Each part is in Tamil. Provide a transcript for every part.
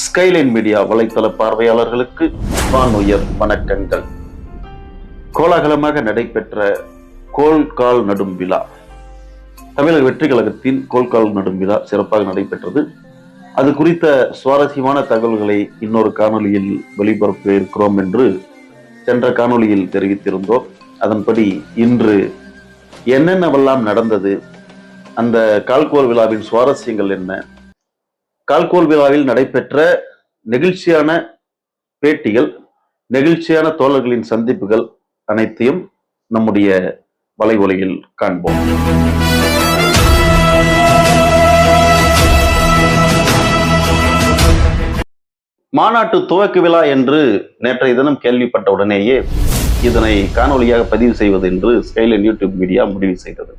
ஸ்கைலைன் மீடியா வலைத்தள பார்வையாளர்களுக்கு வானுயர் வணக்கங்கள். கோலாகலமாக நடைபெற்ற கோல்கால் நடும் விழா. தமிழக வெற்றி கழகத்தின் கோல்கால் நடும் விழா சிறப்பாக நடைபெற்றது. அது குறித்த சுவாரஸ்யமான தகவல்களை இன்னொரு காணொளியில் வெளிபரப்ப இருக்கிறோம் என்று சென்ற காணொளியில் தெரிவித்திருந்தோம். அதன்படி இன்று என்னென்னவெல்லாம் நடந்தது அந்த கால்கோல் விழாவின் சுவாரஸ்யங்கள் என்ன கால்கோல் விழாவில் நடைபெற்ற நெகிழ்ச்சியான பேட்டிகள் நெகிழ்ச்சியான தோழர்களின் சந்திப்புகள் அனைத்தையும் நம்முடைய வலைவொலியில் காண்போம். மாநாட்டு துவக்க விழா என்று நேற்றைய தினம் கேள்விப்பட்ட உடனேயே இதனை காணொலியாக பதிவு செய்வது என்று ஸ்கைலன் யூடியூப் மீடியா முடிவு செய்தது.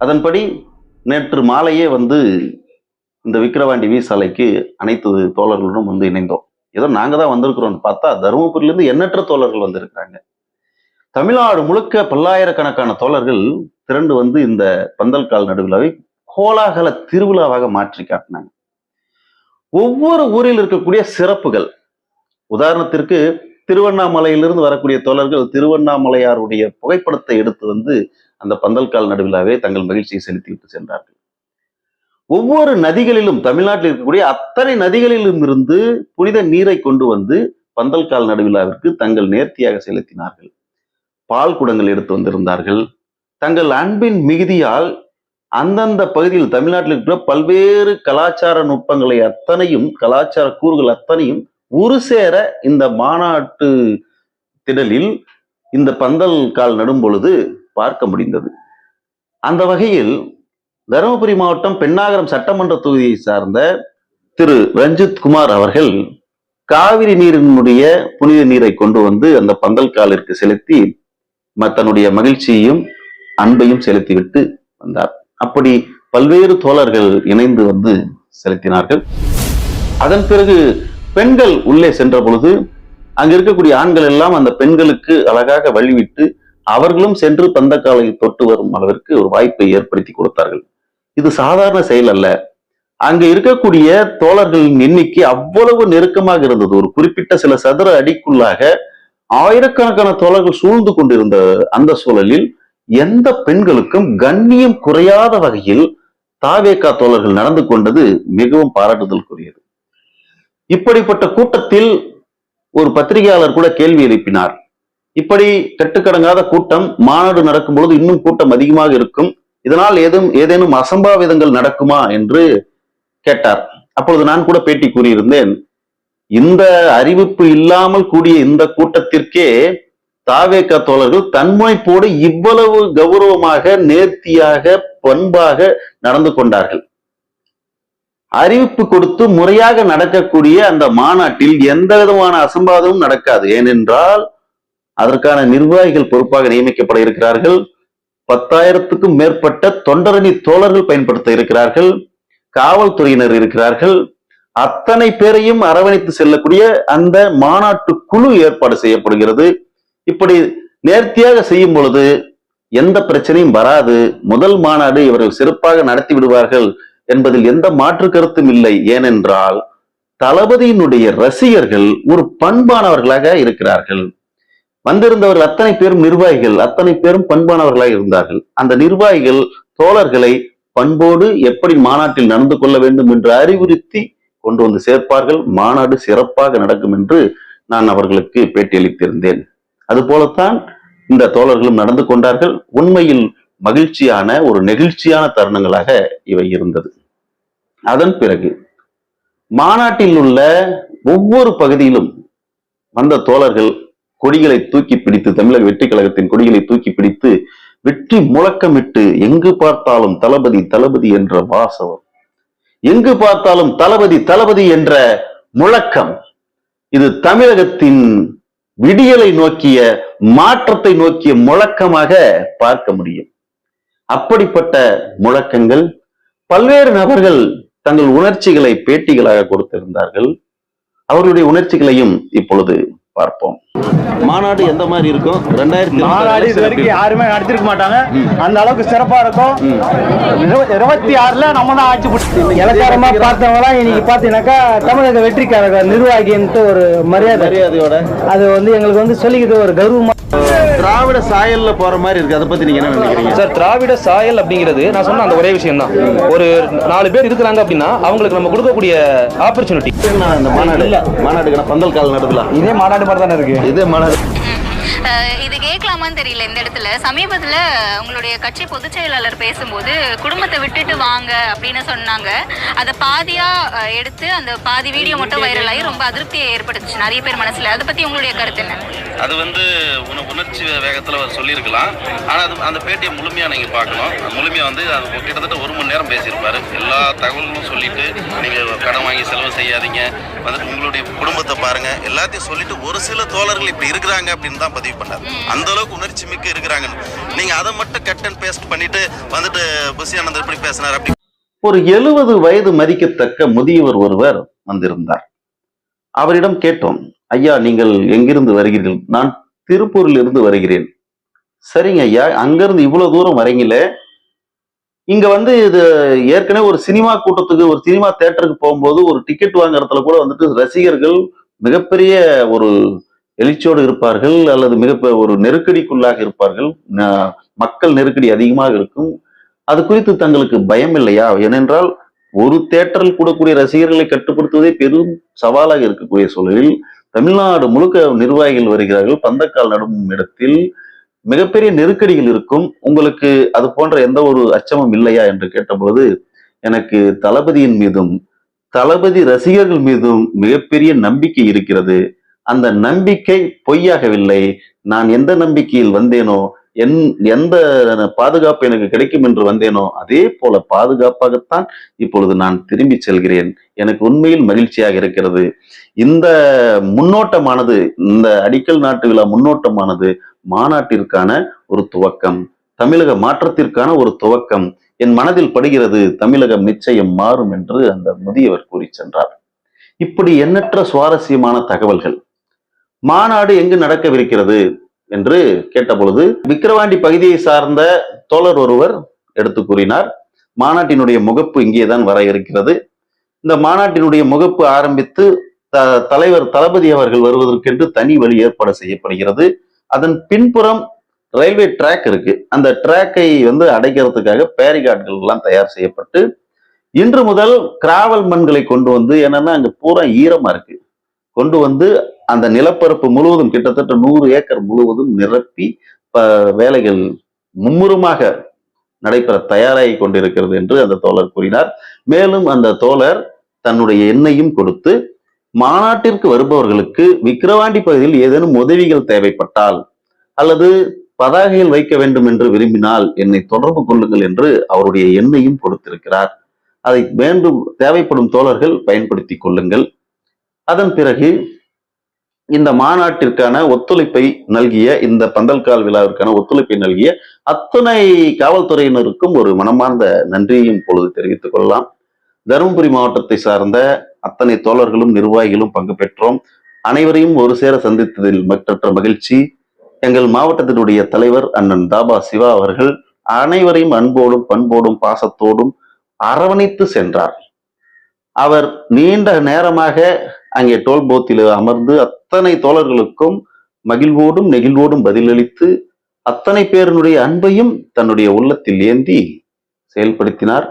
அதன்படி நேற்று மாலையே வந்து இந்த விக்கிரவாண்டி வி சாலைக்கு அனைத்து தோழர்களுடன் வந்து இணைந்தோம். ஏதோ நாங்க தான் வந்திருக்கிறோம்னு பார்த்தா தருமபுரியிலிருந்து எண்ணற்ற தோழர்கள் வந்திருக்கிறாங்க. தமிழ்நாடு முழுக்க பல்லாயிரக்கணக்கான தோழர்கள் திரண்டு வந்து இந்த பந்தல்கால் நடுவிழாவை கோலாகல திருவிழாவாக மாற்றி காட்டினாங்க. ஒவ்வொரு ஊரில் இருக்கக்கூடிய சிறப்புகள். உதாரணத்திற்கு திருவண்ணாமலையிலிருந்து வரக்கூடிய தோழர்கள் திருவண்ணாமலையாருடைய புகைப்படத்தை எடுத்து வந்து அந்த பந்தல்கால் நடுவிழாவை தங்கள் மகிழ்ச்சியை செலுத்திவிட்டு சென்றார்கள். ஒவ்வொரு நதிகளிலும் தமிழ்நாட்டில் இருக்கக்கூடிய அத்தனை நதிகளிலும் இருந்து புனித நீரை கொண்டு வந்து பந்தல்கால் நடுவிழாவிற்கு தங்கள் நேர்த்தியாக செலுத்தினார்கள். பால் குடங்கள் எடுத்து வந்திருந்தார்கள். தங்கள் அன்பின் மிகுதியால் அந்தந்த பகுதியில் தமிழ்நாட்டில் இருக்கிற பல்வேறு கலாச்சார நுட்பங்களை அத்தனையும் கலாச்சார கூறுகள் அத்தனையும் ஒரு சேர இந்த மாநாட்டு திடலில் இந்த பந்தல் கால் நடும் பொழுது பார்க்க முடிந்தது. அந்த வகையில் தருமபுரி மாவட்டம் பெண்ணாகரம் சட்டமன்ற தொகுதியை சார்ந்த திரு ரஞ்சித் குமார் அவர்கள் காவிரி நீரினுடைய புனித நீரை கொண்டு வந்து அந்த பந்தல் காலிற்கு செலுத்தி தன்னுடைய மகிழ்ச்சியையும் அன்பையும் செலுத்திவிட்டு வந்தார். அப்படி பல்வேறு தோழர்கள் இணைந்து வந்து செலுத்தினார்கள். அதன் பிறகு பெண்கள் உள்ளே சென்ற பொழுது அங்க இருக்கக்கூடிய ஆண்கள் எல்லாம் அந்த பெண்களுக்கு அழகாக வழிவிட்டு அவர்களும் சென்று பந்தக்காலை தொட்டு வரும் அளவிற்கு ஒரு வாய்ப்பை ஏற்படுத்தி கொடுத்தார்கள். இது சாதாரண செயல் அல்ல. அங்க இருக்கக்கூடிய தோழர்களின் எண்ணிக்கை அவ்வளவு நெருக்கமாக இருந்தது. ஒரு குறிப்பிட்ட சில சதுர அடிக்குள்ளாக ஆயிரக்கணக்கான தோழர்கள் சூழ்ந்து கொண்டிருந்த அந்த சூழலில் எந்த பெண்களுக்கும் கண்ணியம் குறையாத வகையில் தாவேக்கா தோழர்கள் நடந்து கொண்டது மிகவும் பாராட்டுதலுக்குரியது. இப்படிப்பட்ட கூட்டத்தில் ஒரு பத்திரிகையாளர் கூட கேள்வி எழுப்பினார். இப்படி கட்டுக்கடங்காத கூட்டம் மாநாடு நடக்கும் பொழுது இன்னும் கூட்டம் அதிகமாக இருக்கும். இதனால் ஏதும் ஏதேனும் அசம்பாவிதங்கள் நடக்குமா என்று கேட்டார். அப்பொழுது நான் கூட பேட்டி கூறியிருந்தேன். இந்த அறிவிப்பு இல்லாமல் கூடிய இந்த கூட்டத்திற்கே தாவேக்கா தோழர்கள் தன்முனைப்போடு இவ்வளவு கௌரவமாக நேர்த்தியாக பண்பாக நடந்து கொண்டார்கள். அறிவிப்பு கொடுத்து முறையாக நடக்கக்கூடிய அந்த மாநாட்டில் எந்த விதமான அசம்பாதமும் நடக்காது. ஏனென்றால் அதற்கான நிர்வாகிகள் பொறுப்பாக நியமிக்கப்பட இருக்கிறார்கள். பத்தாயிரத்துக்கும் மேற்பட்ட தொண்டரணி தோழர்கள் பயன்படுத்த இருக்கிறார்கள் காவல்துறையினர் இருக்கிறார்கள். அத்தனை பேரையும் அரவணைத்து செல்லக்கூடிய அந்த மாநாட்டு குழு ஏற்பாடு செய்யப்படுகிறது. இப்படி நேர்த்தியாக செய்யும் பொழுது எந்த பிரச்சனையும் வராது. முதல் மாநாடு இவர்கள் சிறப்பாக நடத்தி விடுவார்கள் என்பதில் எந்த மாற்று கருத்தும் இல்லை. ஏனென்றால் தளபதியினுடைய ரசிகர்கள் ஒரு பண்பானவர்களாக இருக்கிறார்கள். வந்திருந்தவர்கள் அத்தனை பேரும் நிர்வாகிகள் அத்தனை பேரும் பண்பானவர்களாக இருந்தார்கள். அந்த நிர்வாகிகள் தோழர்களை பண்போடு எப்படி மாநாட்டில் நடந்து கொள்ள வேண்டும் என்று அறிவுறுத்தி கொண்டு வந்து சேர்ப்பார்கள். மாநாடு சிறப்பாக நடக்கும் என்று நான் அவர்களுக்கு பேட்டியளித்திருந்தேன். அதுபோலத்தான் இந்த தோழர்களும் நடந்து கொண்டார்கள். உண்மையில் மகிழ்ச்சியான ஒரு நெகிழ்ச்சியான தருணங்களாக இவை இருந்தது. அதன் பிறகு மாநாட்டில் உள்ள ஒவ்வொரு பகுதியிலும் வந்த தோழர்கள் கொடிகளை தூக்கி பிடித்து தமிழக வெற்றி கழகத்தின் கொடிகளை தூக்கி பிடித்து வெற்றி முழக்கமிட்டு எங்கு பார்த்தாலும் தளபதி தளபதி என்ற வாசகம். எங்கு பார்த்தாலும் தளபதி தளபதி என்ற முழக்கம். இது தமிழகத்தின் விடியலை நோக்கிய மாற்றத்தை நோக்கிய முழக்கமாக பார்க்க முடியும். அப்படிப்பட்ட முழக்கங்கள் பல்வேறு நபர்கள் தங்கள் உணர்ச்சிகளை பேட்டிகளாக கொடுத்திருந்தார்கள். அவருடைய உணர்ச்சிகளையும் இப்பொழுது பார்ப்போம். மாநாடு எந்த மாதிரி இருக்கும்? ரெண்டாயிரத்தி மாநாடு இது வரைக்கும் யாருமே நடத்திருக்க மாட்டாங்க. அந்த அளவுக்கு சிறப்பா இருக்கும். இருப- இருபத்தி ஆறுல நம்ம தான் ஆட்சி பிடிச்சி இலக்காரமா பார்த்தவங்களாம் இன்னைக்கு பாத்தீங்கன்னாக்கா தமிழக வெற்றி கழக நிர்வாகின்ட்டு ஒரு மரியாதை. மரியாதையோட. அது வந்து எங்களுக்கு வந்து சொல்லிக்கிட்டு ஒரு கௌரவமா திராவிட சாயல்ல போற மாதிரி இருக்கு. அதை பத்தி நீங்க என்ன நினைக்கிறீங்க? சார் திராவிட சாயல் அப்படிங்கிறது நான் சொன்ன அந்த ஒரே விஷயம் தான். ஒரு நாலு பேர் இருக்கிறாங்க அப்படின்னா அவங்களுக்கு நம்ம கொடுக்கக்கூடிய ஆப்பர்ச்சுனிட்டி இந்த மாநாடு? மாநாடுக்கான பந்தல் கால் நடுதுல இதே மாநாடு மாதிரி தானே இருக்கு. இதே மாநாடு இது கேட்கலாமான்னு தெரியல இந்த இடத்துல. சமீபத்தில் உங்களுடைய கட்சி பொதுச் செயலாளர் பேசும்போது குடும்பத்தை விட்டுட்டு வாங்க அப்படின்னு சொன்னாங்க. அதை பாதியாக எடுத்து அந்த பாதி வீடியோ மட்டும் வைரல் ஆகி ரொம்ப அதிருப்தியை ஏற்படுத்துச்சு. நிறைய பேர் மனசுல. அதை பற்றி உங்களுடைய கருத்து என்ன? அது வந்து உன உணர்ச்சி வேகத்தில் அவர் சொல்லியிருக்கலாம். ஆனால் அது அந்த பேட்டியை முழுமையாக நீங்கள் பார்க்கணும். முழுமையாக வந்து அது கிட்டத்தட்ட ஒரு மணி நேரம் பேசியிருப்பார். எல்லா தகவல்களும் சொல்லிட்டு நீங்கள் கடன் வாங்கி செலவு செய்யாதீங்க. வந்துட்டு உங்களுடைய குடும்பத்தை பாருங்கள் எல்லாத்தையும் சொல்லிட்டு ஒரு சில தோழர்கள் இப்படி இருக்கிறாங்க அப்படின்னு தான் பதிவு பண்ணார். அந்த அளவுக்கு உணர்ச்சி மிக்க இருக்கிறாங்கன்னு. நீங்க அதை மட்டும் கட் அண்ட் பேஸ்ட் பண்ணிட்டு வந்துட்டு புசி ஆனந்த் இப்படி பேசினார் அப்படி ஒரு எழுபது வயது மதிக்கத்தக்க முதியவர் ஒருவர் வந்திருந்தார். அவரிடம் கேட்டோம் ஐயா நீங்கள் எங்கிருந்து வருகிறீர்கள்? நான் திருப்பூரில் இருந்து வருகிறேன். சரிங்க ஐயா அங்கிருந்து இவ்வளவு தூரம் வரீங்களே? இங்க வந்து இது ஏற்கனவே ஒரு சினிமா கூட்டத்துக்கு ஒரு சினிமா தேட்டருக்கு போகும்போது ஒரு டிக்கெட் வாங்குறதுல கூட வந்துட்டு ரசிகர்கள் மிகப்பெரிய ஒரு எழுச்சியோடு இருப்பார்கள் அல்லது மிக ஒரு நெருக்கடிக்குள்ளாக இருப்பார்கள். மக்கள் நெருக்கடி அதிகமாக இருக்கும். அது குறித்து தங்களுக்கு பயம் இல்லையா? ஏனென்றால் ஒரு தேட்டரில் கூடக்கூடிய ரசிகர்களை கட்டுப்படுத்துவதே பெரும் சவாலாக இருக்கக்கூடிய சூழலில் தமிழ்நாடு முழுக்க நிர்வாகிகள் வருகிறார்கள். பந்தக்கால் நடும் இடத்தில் மிகப்பெரிய நெருக்கடிகள் இருக்கும். உங்களுக்கு அது போன்ற எந்த ஒரு அச்சமும் இல்லையா என்று கேட்டபொழுது எனக்கு தளபதியின் மீதும் தளபதி ரசிகர்கள் மீதும் மிகப்பெரிய நம்பிக்கை இருக்கிறது. அந்த நம்பிக்கை பொய்யாகவில்லை. நான் எந்த நம்பிக்கையில் வந்தேனோ என் எந்த பாதுகாப்பு எனக்கு கிடைக்கும் என்று வந்தேனோ அதே போல பாதுகாப்பாகத்தான் இப்பொழுது நான் திரும்பி செல்கிறேன். எனக்கு உண்மையில் மகிழ்ச்சியாக இருக்கிறது. இந்த முன்னோட்டமானது இந்த அடிக்கல் நாட்டு விழா முன்னோட்டமானது மாநாட்டிற்கான ஒரு துவக்கம். தமிழக மாற்றத்திற்கான ஒரு துவக்கம். என் மனதில் படுகிறது தமிழகம் நிச்சயம் மாறும் என்று அந்த முதியவர் கூறி சென்றார். இப்படி எண்ணற்ற சுவாரஸ்யமான தகவல்கள் மாநாடு எங்கு நடக்கவிருக்கிறது என்று கேட்டபொழுது விக்கிரவாண்டி பகுதியை சார்ந்த தோழர் ஒருவர் எடுத்து கூறினார். மாநாட்டினுடைய முகப்பு இங்கேதான் வர இருக்கிறது. இந்த மாநாட்டினுடைய முகப்பு ஆரம்பித்து த- தலைவர் தளபதி அவர்கள் வருவதற்கென்று தனி வழி ஏற்பாடு செய்யப்படுகிறது. அதன் பின்புறம் ரயில்வே ட்ராக் இருக்கு. அந்த ட்ராக்கை வந்து அடைக்கிறதுக்காக பேரிகாட்கள் எல்லாம் தயார் செய்யப்பட்டு இன்று முதல் கிராவல் மண்களை கொண்டு வந்து என்னன்னா அங்க பூரா ஈரமா இருக்கு. கொண்டு வந்து அந்த நிலப்பரப்பு முழுவதும் கிட்டத்தட்ட நூறு ஏக்கர் முழுவதும் நிரப்பி வேலைகள் மும்முரமாக நடைபெற தயாராகி கொண்டிருக்கிறது என்று அந்த தோழர் கூறினார். மேலும் அந்த தோழர் தன்னுடைய எண்ணையும் கொடுத்து மாநாட்டிற்கு வருபவர்களுக்கு விக்கிரவாண்டி பகுதியில் ஏதேனும் உதவிகள் தேவைப்பட்டால் அல்லது பதாகையில் வைக்க வேண்டும் என்று விரும்பினால் என்னை தொடர்பு கொள்ளுங்கள் என்று அவருடைய எண்ணையும் கொடுத்திருக்கிறார். அதை வேண்டும் தேவைப்படும் தோழர்கள் பயன்படுத்திக் கொள்ளுங்கள். அதன் பிறகு இந்த மாநாட்டிற்கான ஒத்துழைப்பை நல்கிய இந்த பந்தல்கால் விழாவிற்கான ஒத்துழைப்பை நல்கிய அத்தனை காவல்துறையினருக்கும் ஒரு மனமார்ந்த நன்றியும் பொழுது தெரிவித்துக் கொள்ளலாம். தருமபுரி மாவட்டத்தை சார்ந்த அத்தனை தோழர்களும் நிர்வாகிகளும் பங்கு பெற்றோம். அனைவரையும் ஒரு சேர சந்தித்ததில் மற்றற்ற மகிழ்ச்சி. எங்கள் மாவட்டத்தினுடைய தலைவர் அண்ணன் தாபா சிவா அவர்கள் அனைவரையும் அன்போடும் பண்போடும் பாசத்தோடும் அரவணைத்து சென்றார். அவர் நீண்ட நேரமாக அங்கே டோல் போத்தில் அமர்ந்து அத்தனை தோழர்களுக்கும் மகிழ்வோடும் நெகிழ்வோடும் பதிலளித்து அத்தனை பேரினுடைய அன்பையும் தன்னுடைய உள்ளத்தில் ஏந்தி செயல்படுத்தினார்.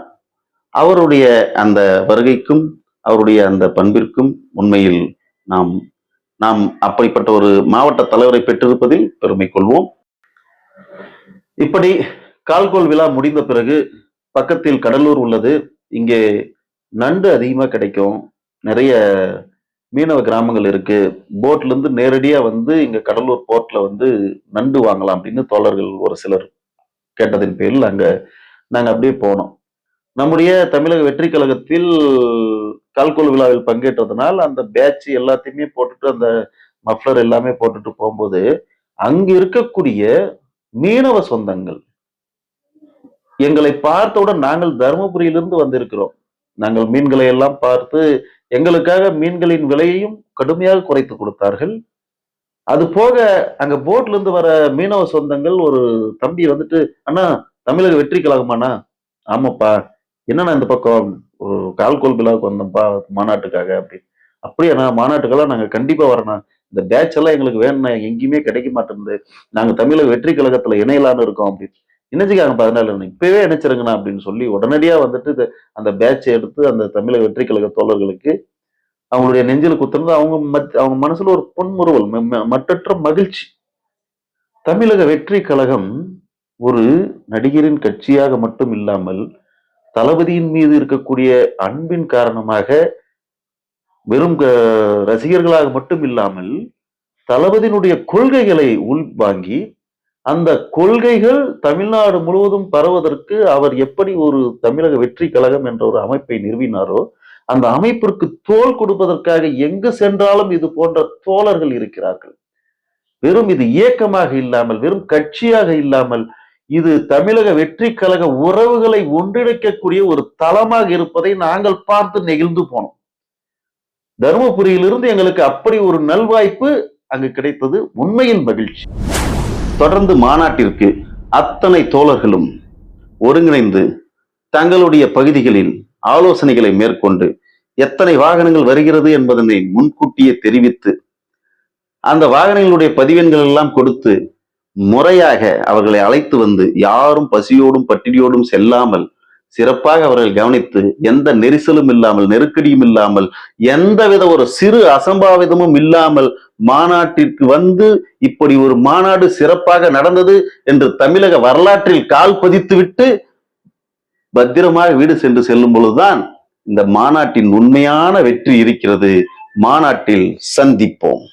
அவருடைய அந்த வருகைக்கும் அவருடைய அந்த பண்பிற்கும் உண்மையில் நாம் நாம் அப்படிப்பட்ட ஒரு மாவட்ட தலைவரை பெற்றிருப்பதில் பெருமை கொள்வோம். இப்படி கால்கோல் விழா முடிந்த பிறகு பக்கத்தில் கடலூர் உள்ளது. இங்கே நண்டு அதிகமாக கிடைக்கும். நிறைய மீனவ கிராமங்கள் இருக்கு. போட்ல இருந்து நேரடியா வந்து இங்க கடலூர் போர்ட்ல வந்து நண்டு வாங்கலாம் அப்படின்னு தோழர்கள் ஒரு சிலர் கேட்டதின் பேரில் அங்க நாங்க அப்படியே போனோம். நம்முடைய தமிழக வெற்றி கழகத்தில் கால்கோல் விழாவில் பங்கேற்றதுனால் அந்த பேட்ச் எல்லாத்தையுமே போட்டுட்டு அந்த மஃப்ளர் எல்லாமே போட்டுட்டு போகும்போது அங்கு இருக்கக்கூடிய மீனவ சொந்தங்கள் எங்களை பார்த்தவுடன் நாங்கள் தருமபுரியிலிருந்து வந்திருக்கிறோம். நாங்கள் மீன்களை எல்லாம் பார்த்து எங்களுக்காக மீன்களின் விலையையும் கடுமையாக குறைத்து கொடுத்தார்கள். அது போக அங்க போட்ல இருந்து வர மீனவ சொந்தங்கள் ஒரு தம்பி வந்துட்டு அண்ணா தமிழக வெற்றி கழகமாண்ணா. ஆமாப்பா. என்னண்ணா இந்த பக்கம்? ஒரு கால்கோல் விழாவுக்கு வந்தோம்ப்பா மாநாட்டுக்காக. அப்படி. அப்படியாண்ணா மாநாட்டுக்கெல்லாம் நாங்க கண்டிப்பா வரணும் இந்த பேட்ச் எல்லாம் எங்களுக்கு வேணும்னா எங்கேயுமே கிடைக்க மாட்டேங்குது. நாங்க தமிழக வெற்றி கழகத்துல இணையலான்னு இருக்கோம். அப்படின்னு இணைச்சிக்காங்க பதினாலு இப்பவே இணைச்சிருங்கண்ணா அப்படின்னு சொல்லி உடனடியா வந்துட்டு அந்த பேட்சை எடுத்து அந்த தமிழக வெற்றி கழக தோழர்களுக்கு அவங்களுடைய நெஞ்சில் குத்துறது அவங்க மத்- அவங்க மனசுல ஒரு பொன்முறுவல் மற்றற்ற மகிழ்ச்சி. தமிழக வெற்றி கழகம் ஒரு நடிகரின் கட்சியாக மட்டும் இல்லாமல் தளபதியின் மீது இருக்கக்கூடிய அன்பின் காரணமாக வெறும் ரசிகர்களாக மட்டும் இல்லாமல் தளபதியினுடைய கொள்கைகளை உள்வாங்கி அந்த கொள்கைகள் தமிழ்நாடு முழுவதும் பரவதற்கு அவர் எப்படி ஒரு தமிழக வெற்றி கழகம் என்ற ஒரு அமைப்பை நிறுவினாரோ அந்த அமைப்பிற்கு தோல் கொடுப்பதற்காக எங்கு சென்றாலும் இது போன்ற தோழர்கள் இருக்கிறார்கள். வெறும் இது இயக்கமாக இல்லாமல் வெறும் கட்சியாக இல்லாமல் இது தமிழக வெற்றி கழக உறவுகளை ஒன்றிணைக்கக்கூடிய ஒரு தளமாக இருப்பதை நாங்கள் பார்த்து நெகிழ்ந்து போனோம். தருமபுரியிலிருந்து எங்களுக்கு அப்படி ஒரு நல்வாய்ப்பு அங்கு கிடைத்தது உண்மையில் மகிழ்ச்சி. தொடர்ந்து மாநாட்டிற்கு அத்தனை தோழர்களும் ஒருங்கிணைந்து தங்களுடைய பகுதிகளில் ஆலோசனைகளை மேற்கொண்டு எத்தனை வாகனங்கள் வருகிறது என்பதனை முன்கூட்டியே தெரிவித்து அந்த வாகனங்களுடைய பதிவெண்கள் எல்லாம் கொடுத்து முறையாக அவர்களை அழைத்து வந்து யாரும் பசியோடும் பட்டினியோடும் செல்லாமல் சிறப்பாக அவர்கள் கவனித்து எந்த நெரிசலும் இல்லாமல் நெருக்கடியும் இல்லாமல் எந்தவித ஒரு சிறு அசம்பாவிதமும் இல்லாமல் மாநாட்டிற்கு வந்து இப்படி ஒரு மாநாடு சிறப்பாக நடந்தது என்று தமிழக வரலாற்றில் கால் பதித்துவிட்டு பத்திரமாக வீடு சென்று செல்லும் பொழுதுதான் இந்த மாநாட்டின் உண்மையான வெற்றி இருக்கிறது. மாநாட்டில் சந்திப்போம்.